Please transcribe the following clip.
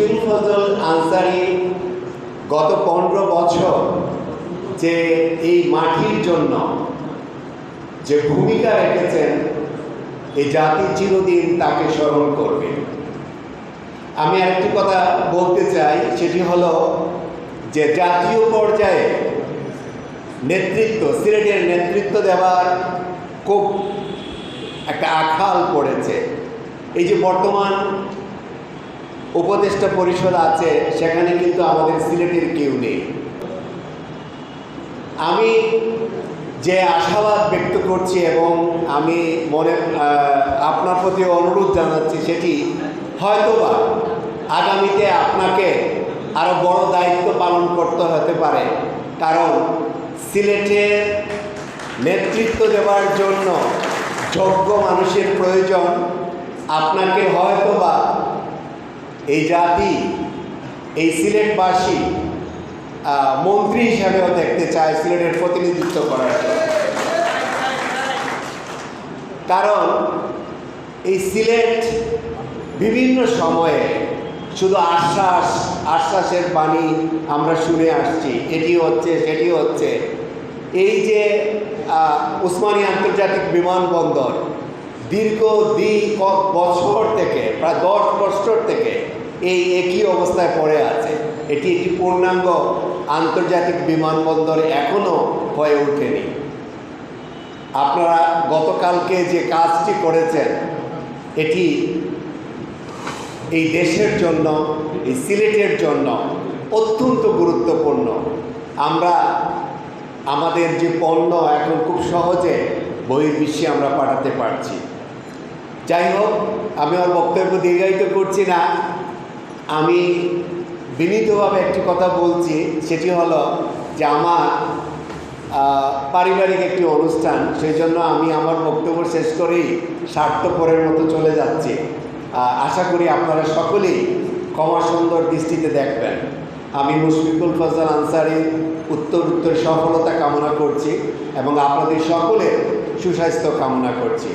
মুশফিল ফজল আনসারি গত পনেরো বছর যে এই মাটির জন্য যে ভূমিকা রেখেছেন, এই জাতি চিরদিন তাকে স্মরণ করবে। আমি একটি কথা বলতে চাই, সেটি হলো যে জাতীয় পর্যায়ে নেতৃত্ব, সিলেটের নেতৃত্ব দেওয়ার খুব একটা আখাল পড়েছে। এই যে বর্তমান উপদেষ্টা পরিষদ আছে, সেখানে কিন্তু আমাদের সিলেটের কেউ নেই। আমি যে আশাবাদ ব্যক্ত করছি এবং আমি মনে আপনার প্রতি অনুরোধ জানাচ্ছি সেটি হয়তোবা আগামীতে আপনাকে আরও বড় দায়িত্ব পালন করতে হতে পারে, কারণ সিলেটের নেতৃত্ব দেওয়ার জন্য যোগ্য মানুষের প্রয়োজন। আপনাকে হয়তোবা জাতি, এই সিলেটবাসী মন্ত্রী হিসাবেও দেখতে চায় সিলেটের প্রতিনিধিত্ব করার কারণ এই সিলেট বিভিন্ন সময়ে শুধু আশ্বাস, আশ্বাসের বাণী আমরা শুনে আসছি, এটি হচ্ছে, সেটি হচ্ছে। এই যে উসমানী আন্তর্জাতিক বিমানবন্দর দীর্ঘ দ্বি বছর থেকে, প্রায় দশ বছর থেকে এই একই অবস্থায় পড়ে আছে। এটি একটি পূর্ণাঙ্গ আন্তর্জাতিক বিমানবন্দর এখনও হয়ে ওঠেনি। আপনারা গতকালকে যে কাজটি করেছেন, এটি এই দেশের জন্য, এই সিলেটের জন্য অত্যন্ত গুরুত্বপূর্ণ। আমরা, আমাদের যে পণ্য এখন খুব সহজে বহির্বিশ্বে আমরা পাঠাতে পারছি। যাই হোক, আমি আমার বক্তব্য দীর্ঘায়িত করছি না। আমি বিনীতভাবে একটি কথা বলছি, সেটি হলো যে আমার পারিবারিক একটি অনুষ্ঠান, সেই জন্য আমি আমার বক্তব্য শেষ করেই স্বার্থপরের মতো চলে যাচ্ছি। আশা করি আপনারা সকলেই ক্ষমা সুন্দর দৃষ্টিতে দেখবেন। আমি মুশফিকুল ফজল আনসারি উত্তর উত্তর সফলতা কামনা করছি এবং আপনাদের সকলের সুস্বাস্থ্য কামনা করছি।